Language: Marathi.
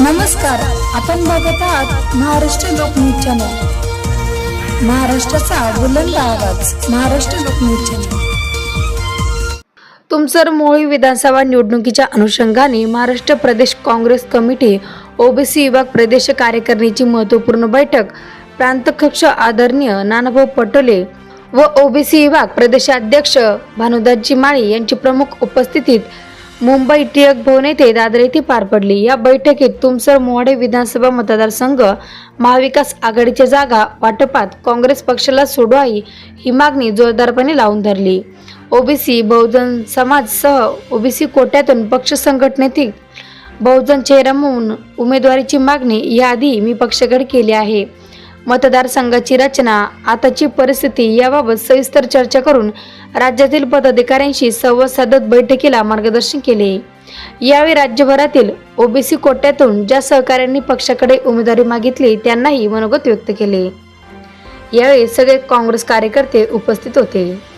नमस्कार आपण बघत आहात महाराष्ट्र लोकन्यूज चॅनल. महाराष्ट्राचा बुलंद आवाज महाराष्ट्र लोकन्यूज चॅनल. तुमसर मोहोळी विधानसभा निवडणुकीच्या अनुषंगाने महाराष्ट्र प्रदेश काँग्रेस कमिटी ओबीसी विभाग प्रदेश कार्यकारिणीची महत्त्वपूर्ण बैठक प्रांतकक्ष आदरणीय नानाभाऊ पटोले व ओबीसी विभाग प्रदेशाध्यक्ष भानुदासजी माळी यांची प्रमुख उपस्थितीत मुंबई टिळक भवन येथे दादर येथे पार पडली. या बैठकीत तुमसर मोहाडे विधानसभा मतदारसंघ महाविकास आघाडीच्या जागा वाटपात काँग्रेस पक्षाला सोडवाई ही मागणी जोरदारपणे लावून धरली. ओबीसी बहुजन समाजसह ओबीसी कोट्यातून पक्ष संघटनेतील बहुजन चेहरा म्हणून उमेदवारीची मागणी याआधी मी पक्षाकडे केली आहे. मतदारसंघाची रचना आताची परिस्थिती याबाबत सविस्तर चर्चा करून राज्यातील पदाधिकाऱ्यांशी संवाद साधत बैठकीला मार्गदर्शन केले. यावेळी राज्यभरातील ओबीसी कोट्यातून ज्या सहकाऱ्यांनी पक्षाकडे उमेदवारी मागितली त्यांनाही मनोगत व्यक्त केले. यावेळी सगळे काँग्रेस कार्यकर्ते उपस्थित होते.